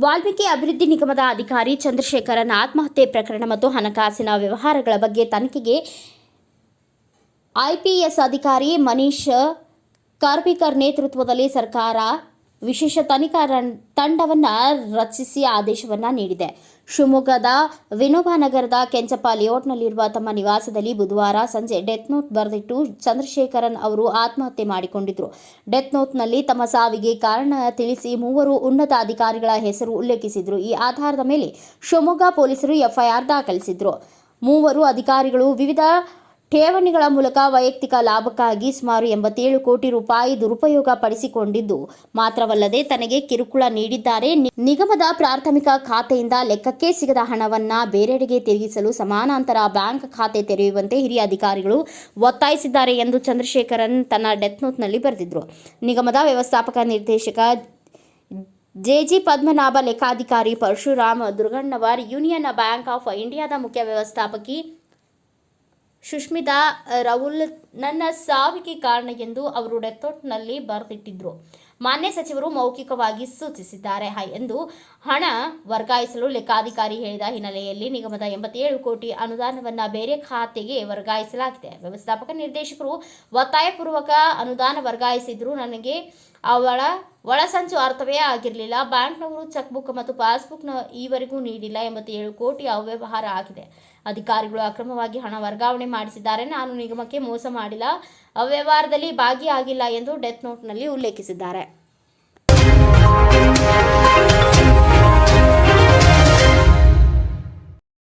ವಾಲ್ಮೀಕಿ ಅಭಿವೃದ್ಧಿ ನಿಗಮದ ಅಧಿಕಾರಿ ಚಂದ್ರಶೇಖರನ್ ಆತ್ಮಹತ್ಯೆ ಪ್ರಕರಣ ಮತ್ತು ಹಣಕಾಸಿನ ವ್ಯವಹಾರಗಳ ಬಗ್ಗೆ ತನಿಖೆಗೆ ಐಪಿಎಸ್ ಅಧಿಕಾರಿ ಮನೀಶ್ ಕಾರ್ಪಿಕರ್ ನೇತೃತ್ವದಲ್ಲಿ ಸರ್ಕಾರ ವಿಶೇಷ ತನಿಖಾ ತಂಡವನ್ನ ರಚಿಸಿ ಆದೇಶವನ್ನ ನೀಡಿದೆ. ಶಿವಮೊಗ್ಗದ ವಿನೋಬಾ ನಗರದ ಕೆಂಚಪ್ಪ ಲೇಔಟ್ನಲ್ಲಿರುವ ತಮ್ಮ ನಿವಾಸದಲ್ಲಿ ಬುಧವಾರ ಸಂಜೆ ಡೆತ್ ನೋಟ್ ಬರೆದಿಟ್ಟು ಚಂದ್ರಶೇಖರನ್ ಅವರು ಆತ್ಮಹತ್ಯೆ ಮಾಡಿಕೊಂಡಿದ್ದರು ಡೆತ್ ನೋಟ್ನಲ್ಲಿ ತಮ್ಮ ಸಾವಿಗೆ ಕಾರಣ ತಿಳಿಸಿ ಮೂವರು ಉನ್ನತ ಅಧಿಕಾರಿಗಳ ಹೆಸರು ಉಲ್ಲೇಖಿಸಿದ್ರು. ಈ ಆಧಾರದ ಮೇಲೆ ಶಿವಮೊಗ್ಗ ಪೊಲೀಸರು ಎಫ್ಐಆರ್ ದಾಖಲಿಸಿದ್ರು. ಮೂವರು ಅಧಿಕಾರಿಗಳು ವಿವಿಧ ಠೇವಣಿಗಳ ಮೂಲಕ ವೈಯಕ್ತಿಕ ಲಾಭಕ್ಕಾಗಿ ಸುಮಾರು ಎಂಬತ್ತೇಳು ಕೋಟಿ ರೂಪಾಯಿ ದುರುಪಯೋಗ ಪಡಿಸಿಕೊಂಡಿದ್ದು, ಮಾತ್ರವಲ್ಲದೆ ತನಗೆ ಕಿರುಕುಳ ನೀಡಿದ್ದಾರೆ. ನಿಗಮದ ಪ್ರಾಥಮಿಕ ಖಾತೆಯಿಂದ ಲೆಕ್ಕಕ್ಕೆ ಸಿಗದ ಹಣವನ್ನ ಬೇರೆಡೆಗೆ ತಿರುಗಿಸಲು ಸಮಾನಾಂತರ ಬ್ಯಾಂಕ್ ಖಾತೆ ತೆರೆಯುವಂತೆ ಹಿರಿಯ ಅಧಿಕಾರಿಗಳು ಒತ್ತಾಯಿಸಿದ್ದಾರೆ ಎಂದು ಚಂದ್ರಶೇಖರನ್ ತನ್ನ ಡೆತ್ ನೋಟ್ನಲ್ಲಿ ಬರೆದಿದ್ರು. ನಿಗಮದ ವ್ಯವಸ್ಥಾಪಕ ನಿರ್ದೇಶಕ JG Padmanabha, ಲೆಕ್ಕಾಧಿಕಾರಿ Parashuram Durgannavar, Union Bank of ಇಂಡಿಯಾದ ಮುಖ್ಯ ವ್ಯವಸ್ಥಾಪಕಿ சுஷ்மிதா ரவுல் ನನ್ನ ಸಾವಿಗೆ ಕಾರಣ ಎಂದು ಅವರು ಡೆತ್ತೋಟ್ನಲ್ಲಿ ಬರೆದಿಟ್ಟಿದ್ರು. ಮಾನ್ಯ ಸಚಿವರು ಮೌಖಿಕವಾಗಿ ಸೂಚಿಸಿದ್ದಾರೆ. ಎಂದು ಹಣ ವರ್ಗಾಯಿಸಲು ಲೆಕ್ಕಾಧಿಕಾರಿ ಹೇಳಿದ ಹಿನ್ನೆಲೆಯಲ್ಲಿ ನಿಗಮದ ಎಂಬತ್ತೇಳು ಕೋಟಿ ಅನುದಾನವನ್ನು ಬೇರೆ ಖಾತೆಗೆ ವರ್ಗಾಯಿಸಲಾಗಿದೆ. ವ್ಯವಸ್ಥಾಪಕ ನಿರ್ದೇಶಕರು ಒತ್ತಾಯಪೂರ್ವಕ ಅನುದಾನ ವರ್ಗಾಯಿಸಿದ್ರು ನನಗೆ ಅವಳ ಒಳಸಂಚು ಅರ್ಥವೇ ಆಗಿರಲಿಲ್ಲ. ಬ್ಯಾಂಕ್ನವರು ಚೆಕ್ಬುಕ್ ಮತ್ತು ಪಾಸ್ಬುಕ್ನ ಈವರೆಗೂ ನೀಡಿಲ್ಲ ಎಂಬತ್ತೇಳು ಕೋಟಿ ಅವ್ಯವಹಾರ ಆಗಿದೆ. ಅಧಿಕಾರಿಗಳು ಅಕ್ರಮವಾಗಿ ಹಣ ವರ್ಗಾವಣೆ ಮಾಡಿಸಿದ್ದಾರೆ. ನಾನು ನಿಗಮಕ್ಕೆ ಮೋಸ ಮಾಡಿಲ್ಲ. ಅವ್ಯವಹಾರದಲ್ಲಿ ಭಾಗಿಯಾಗಿಲ್ಲ ಎಂದು ಡೆತ್ ನೋಟ್ನಲ್ಲಿ ಉಲ್ಲೇಖಿಸಿದ್ದಾರೆ.